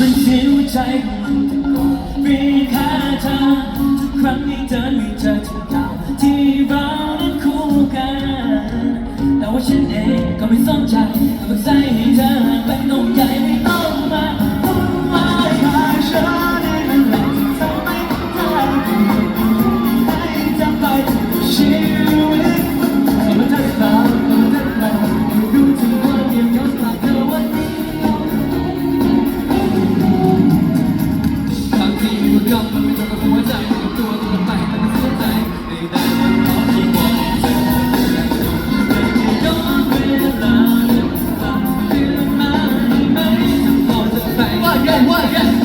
มันเสียหัวใจของมันมีค่าเธอทุกครั้งที่เดินไม่เจอที่เก่าที่เรานั้นคู่กัน แต่ว่าฉันเองก็ไม่สนใจก็ใจให้เธอไม่ต้องใหญ่ไม่ต้อง ทีมีคนก็มันไม่ตรงกับหัวใจกับตัวตัวไปแต่ไม่เสียใจไม่ได้มันรอที่บอกเธอย้อนเวลาตามเรื่องมาให้ไหมพอจะไปว่าแย่ว่าแย่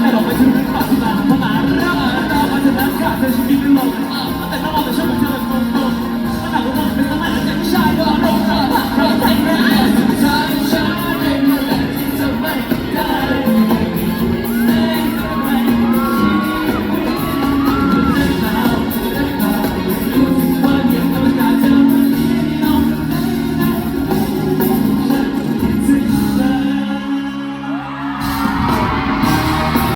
看到我们轻轻看吧。